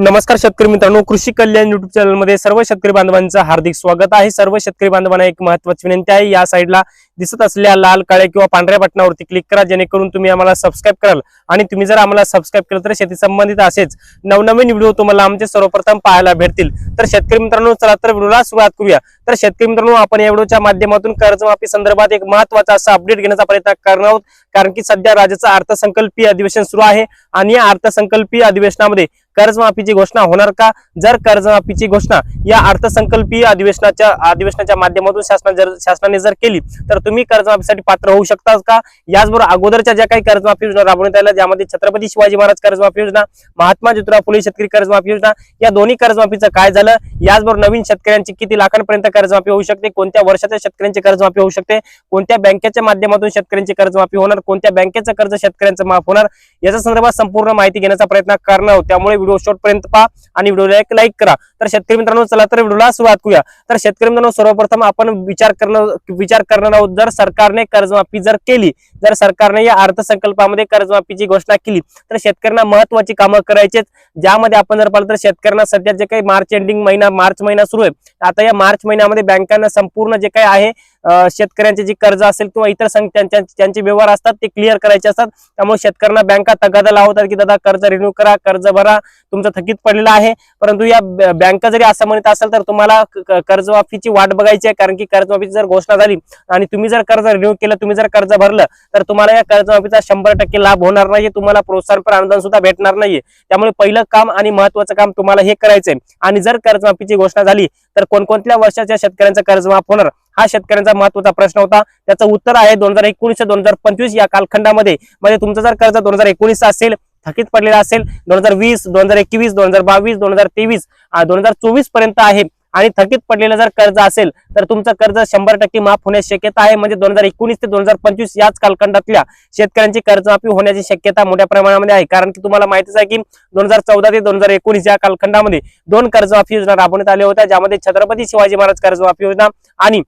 नमस्कार शेतकरी मित्रांनो कृषी कल्याण युट्यूब चॅनलमध्ये सर्व शेतकरी बांधवांचं हार्दिक स्वागत आहे. सर्व शेतकरी बांधवांना एक महत्वाची विनंती आहे. या साईडला दिसत असलेल्या लाल काळ्या किंवा पांढऱ्या बटनावरती क्लिक करा जेणेकरून तुम्ही आम्हाला सबस्क्राईब कराल. आणि तुम्ही जर आम्हाला सबस्क्राईब केलं तर शेती संबंधित असेच नवनवीन व्हिडिओ तुम्हाला आमचे सर्वप्रथम पाहायला भेटतील. तर शेतकरी मित्रांनो चला तर व्हिडिओला सुरुवात करूया. तर शेतकरी मित्रांनो आपण या व्हिडिओच्या माध्यमातून कर्जमाफी संदर्भात एक महत्त्वाचा असा अपडेट घेण्याचा प्रयत्न करणार आहोत. कारण की सध्या राज्याचं अर्थसंकल्पीय अधिवेशन सुरू आहे आणि या अर्थसंकल्पीय अधिवेशनामध्ये कर्जमाफीची घोषणा होणार का? जर कर्जमाफीची घोषणा या अर्थसंकल्पीय अधिवेशनाच्या अधिवेशनाच्या माध्यमातून शासना जर शासनाने जर केली तर तुम्ही कर्जमाफीसाठी पात्र होऊ शकता का? याचबरोबर अगोदरच्या ज्या काही कर्जमाफी योजना राबवण्यात आल्या ज्यामध्ये छत्रपती शिवाजी महाराज कर्जमाफी योजना महात्मा ज्योतिराव फुले शेतकरी कर्जमाफी योजना या दोन्ही कर्जमाफीचं काय झालं? याचबरोबर नवीन शेतकऱ्यांची किती लाखांपर्यंत कर्जमाफी होऊ शकते? कोणत्या वर्षाच्या शेतकऱ्यांची कर्जमाफी होऊ शकते? कोणत्या बँकेच्या माध्यमातून शेतकऱ्यांची कर्जमाफी होणार? कोणत्या बँकेचं कर्ज शेतकऱ्यांचं माफ होणार? याच्या संदर्भात संपूर्ण माहिती घेण्याचा प्रयत्न करणार त्यामुळे व्हिडिओ शॉर्टपर्यंत पहा आणि व्हिडिओला एक लाईक करा. तर शेतकरी मित्रांनो चला तर व्हिडिओला सुरुवात करूया. तर शेतकरी मित्रांनो सर्वप्रथम आपण विचार करणं विचार करणार आहोत जर सरकारने कर्जमाफी जर केली जर सरकारने या अर्थसंकल्पामध्ये कर्जमाफीची घोषणा केली तर शेतकऱ्यांना महत्वाची कामं करायचेच ज्यामध्ये आपण जर पाहिलं तर शेतकऱ्यांना सध्या जे काही मार्च एंडिंग महिना मार्च महिना सुरू आहे आता या मार्च महिन्यामध्ये बँकांना संपूर्ण जे काही आहे शेतकऱ्यांचे जी कर्ज असेल किंवा इतर त्यांचे व्यवहार असतात ते क्लिअर करायचे असतात. त्यामुळे शेतकऱ्यांना बँका तगादा लावतात की दादा कर्ज रिन्यू करा कर्ज भरा. तुमचं थकीत पडलेलं आहे. परंतु या बँका जरी असं म्हणत असेल तर तुम्हाला कर्जमाफीची वाट बघायची आहे. कारण की कर्जमाफीची जर घोषणा झाली आणि तुम्ही जर कर्ज रिन्यू केलं तुम्ही जर कर्ज भरलं तर तुम्हाला या कर्जमाफीचा शंभर टक्के लाभ होणार नाही तुम्हाला प्रोत्साहनपर अनुदान सुद्धा भेटणार नाहीये. त्यामुळे पहिलं काम आणि महत्वाचं काम तुम्हाला हे करायचंय. आणि जर कर्जमाफीची घोषणा झाली तर कोणकोणत्या वर्षाच्या शेतकऱ्यांचं कर्जमाफ होणार? हा शेतकऱ्यांचा महत्त्वाचा प्रश्न होता त्याचं उत्तर आहे दोन हजार एकोणीस ते दोन हजार पंचवीस या कालखंडामध्ये म्हणजे तुमचं जर कर्ज दोन हजार एकोणीस असेल थकीत पडलेला असेल दोन हजार वीस दोन हजार एकवीस दोन हजार बावीस दोन हजार तेवीस दोन हजार चोवीसपर्यंत आहे आणि थकीत पडलेलं जर कर्ज असेल तर तुमचं कर्ज शंभर टक्के माफ होण्याची शक्यता आहे म्हणजे दोन हजार एकोणीस ते दोन हजार पंचवीस याच कालखंडातल्या शेतकऱ्यांची कर्जमाफी होण्याची शक्यता मोठ्या प्रमाणामध्ये आहे कारण की तुम्हाला माहितीच आहे की दोन हजार चौदा ते दोन हजार एकोणीस या कालखंडामध्ये दोन कर्जमाफी योजना राबवण्यात आल्या होत्या ज्यामध्ये छत्रपती शिवाजी महाराज कर्जमाफी योजना आणि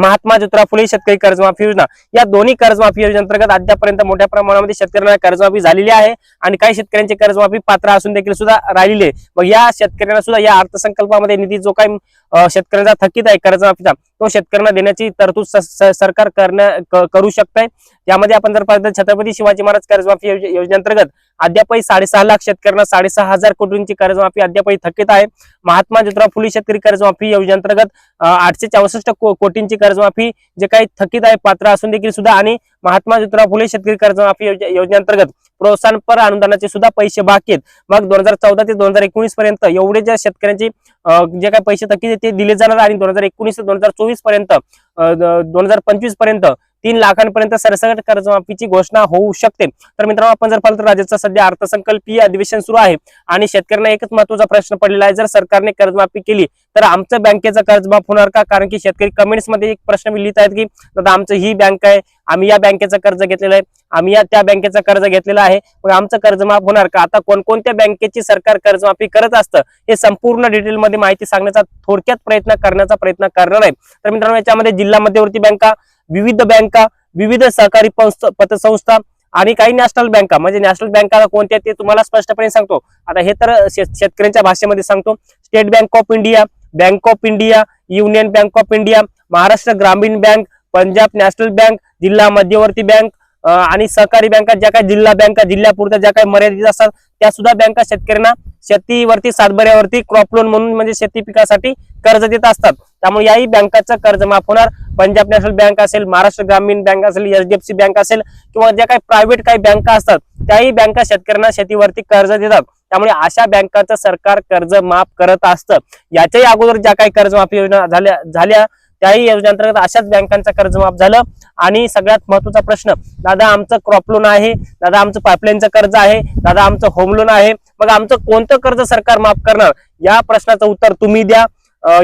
महात्मा ज्योतिराव फुले शेतकरी कर्जमाफी योजना. या दोन्ही कर्जमाफी योजनेअंतर्गत अद्यापर्यंत मोठ्या प्रमाणामध्ये शेतकऱ्यांना कर्जमाफी झालेली आहे आणि काही शेतकऱ्यांचे कर्जमाफी पात्र असून देखील सुद्धा राहिलेले. मग या शेतकऱ्यांना सुद्धा या अर्थसंकल्पामध्ये निधी जो काही शेतकऱ्यांचा थकीत आहे कर्जमाफीचा तो शेतकऱ्यांना देण्याची तरतूद सरकार करण्या करू शकतंय. यामध्ये आपण जर पाहिलं छत्रपती शिवाजी महाराज कर्जमाफी योज- योजनेअंतर्गत अद्यापही साडेसहा लाख शेतकऱ्यांना साडेसहा हजार कोटींची कर्जमाफी अद्यापही थकीत आहे. महात्मा ज्योतिराव फुले शेतकरी कर्जमाफी योजनेअंतर्गत आठशे चौसष्ट को- कोटींची कर्जमाफी जे काही थकीत आहे पात्र असून देखील सुद्धा आणि महात्मा ज्योतिराव फुले शेतकरी कर्जमाफी योजनेअंतर्गत प्रोत्साहनपर अनुदानाचे सुद्धा पैसे बाकी आहेत. मग दोन हजार चौदा ते दोन हजार एकोणीस पर्यंत एवढे ज्या शेतकऱ्यांचे जे काही पैसे थकीत ते दिले जाणार आणि दोन हजार एकोणीस ते दोन हजार चोवीसपर्यंत दोन हजार पंचवीसपर्यंत तीन लाखांपर्यंत सरसकट कर्जमाफीची घोषणा होऊ शकते. तर मित्रांनो आपण जर पाहिलं तर राज्याचा सध्या अर्थसंकल्पीय अधिवेशन सुरू आहे आणि शेतकऱ्यांना एकच महत्त्वाचा प्रश्न पडलेला आहे. जर सरकारने कर्जमाफी केली तर आमचं बँकेचं कर्ज माफ होणार का? कारण की शेतकरी कमेंट्समध्ये एक प्रश्न लिहित आहेत की दादा आमचं ही बँक आहे आम्ही या बँकेचं कर्ज घेतलेलं आहे आम्ही या त्या बँकेचं कर्ज घेतलेलं आहे मग आमचं कर्जमाफ होणार का? आता कोणकोणत्या बँकेची सरकार कर्जमाफी करत असतं हे संपूर्ण डिटेलमध्ये माहिती सांगण्याचा थोडक्यात प्रयत्न करण्याचा प्रयत्न करणार आहे. तर मित्रांनो याच्यामध्ये जिल्हा मध्यवर्ती बँका विविध बँका विविध सहकारी पतसंस्था आणि काही नॅशनल बँका. म्हणजे नॅशनल बँका कोणत्या ते तुम्हाला स्पष्टपणे सांगतो. आता हे तर शेत- शेतकऱ्यांच्या भाषेमध्ये सांगतो. State Bank of India Bank of India Union Bank of India Maharashtra Gramin bank Punjab national bank जिल्हा मध्यवर्ती बँक आणि सहकारी बँका ज्या काही जिल्हा बँका जिल्ह्यापुरत्या ज्या काही मर्यादित असतात त्या सुद्धा बँका शेतकऱ्यांना शेतीवरती सातबाऱ्यावरती क्रॉप लोन म्हणून म्हणजे शेती पिकासाठी कर्ज देत असतात. त्यामुळे याही बँकाचं कर्ज माफ होणार. पंजाब नॅशनल बँक असेल महाराष्ट्र ग्रामीण बँक असेल एचडीएफसी बँक असेल किंवा ज्या काही प्रायव्हेट काही बँका असतात त्याही बँका शेतकऱ्यांना शेतीवरती कर्ज देतात. त्यामुळे अशा बँकाचं सरकार कर्ज माफ करत असतं. याच्याही अगोदर ज्या काही कर्जमाफी योजना झाल्या झाल्या त्याही योजनेअंतर्गत अशाच बँकांचं कर्ज माफ झालं. आणि सगळ्यात महत्त्वाचा प्रश्न दादा आमचं क्रॉप लोन आहे दादा आमचं पाईपलाईनचं कर्ज आहे दादा आमचं होम लोन आहे मग आमचं कोणतं कर्ज सरकार माफ करणार? या प्रश्नाचं उत्तर तुम्ही द्या.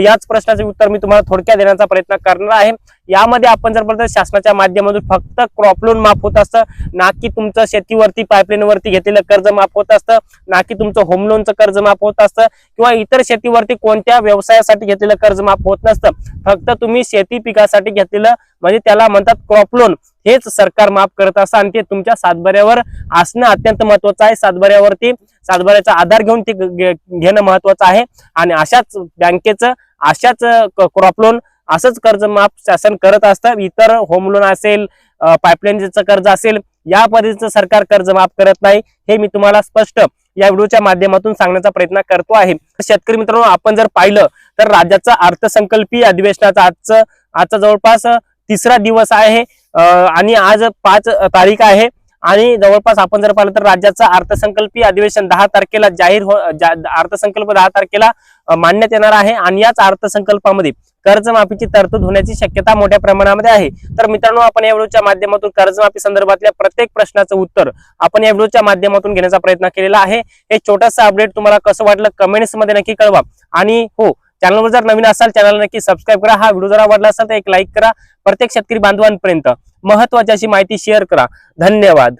याच प्रश्नाचे उत्तर मी तुम्हाला थोडक्यात देण्याचा प्रयत्न करणार आहे. यामध्ये आपण जर बोलतो शासनाच्या माध्यमातून फक्त क्रॉप लोन माफ होत असतं. ना की तुमचं शेतीवरती पाईपलाईनवरती घेतलेलं कर्ज माफ होत असतं. ना की तुमचं होम लोनचं कर्ज माफ होत असतं. किंवा इतर शेतीवरती कोणत्या व्यवसायासाठी घेतलेलं कर्ज माफ होत नसतं. फक्त तुम्ही शेती पिकासाठी घेतलेलं म्हणजे त्याला म्हणतात क्रॉप लोन हेच सरकार माफ करत असं आणि ते तुमच्या सातबाऱ्यावर असणं अत्यंत महत्वाचं आहे. सातबाऱ्यावरती सातबाऱ्याचा आधार घेऊन ते घेणं महत्वाचं आहे. आणि अशाच बँकेचं अशाच क्रॉप लोन असंच कर्ज माफ शासन करत असतं. इतर होम लोन असेल पाईपलाईनचं कर्ज असेल या पद्धतीचं सरकार कर्ज माफ करत नाही. हे मी तुम्हाला स्पष्ट या व्हिडिओच्या माध्यमातून सांगण्याचा प्रयत्न करतो आहे. शेतकरी मित्रांनो आपण जर पाहिलं तर राज्याचा अर्थसंकल्पीय अधिवेशनाचा आजचं आजचा जवळपास तिसरा दिवस आहे. आणि आज पाच तारीख आहे. आणि जवळपास आपण जर पाहिलं तर राज्याचं अर्थसंकल्पीय अधिवेशन दहा तारखेला जाहीर हो जा- अर्थसंकल्प दहा तारखेला अं, मांडण्यात येणार आहे आणि याच अर्थसंकल्पामध्ये कर्जमाफीची तरतूद होण्याची शक्यता मोठ्या प्रमाणामध्ये आहे. तर मित्रांनो आपण या व्हिडिओच्या माध्यमातून कर्जमाफी संदर्भातल्या प्रत्येक प्रश्नाचं उत्तर आपण या व्हिडिओच्या माध्यमातून घेण्याचा प्रयत्न केलेला आहे. हे छोटंसं अपडेट तुम्हाला कसं वाटलं कमेंट्समध्ये नक्की कळवा. आणि हो चॅनलवर जर नवीन असाल चॅनल नक्की सबस्क्राईब करा. हा व्हिडिओ जर आवडला असेल तर एक लाईक करा. प्रत्येक शेतकरी बांधवांपर्यंत महत्वाची अशी माहिती शेअर करा. धन्यवाद.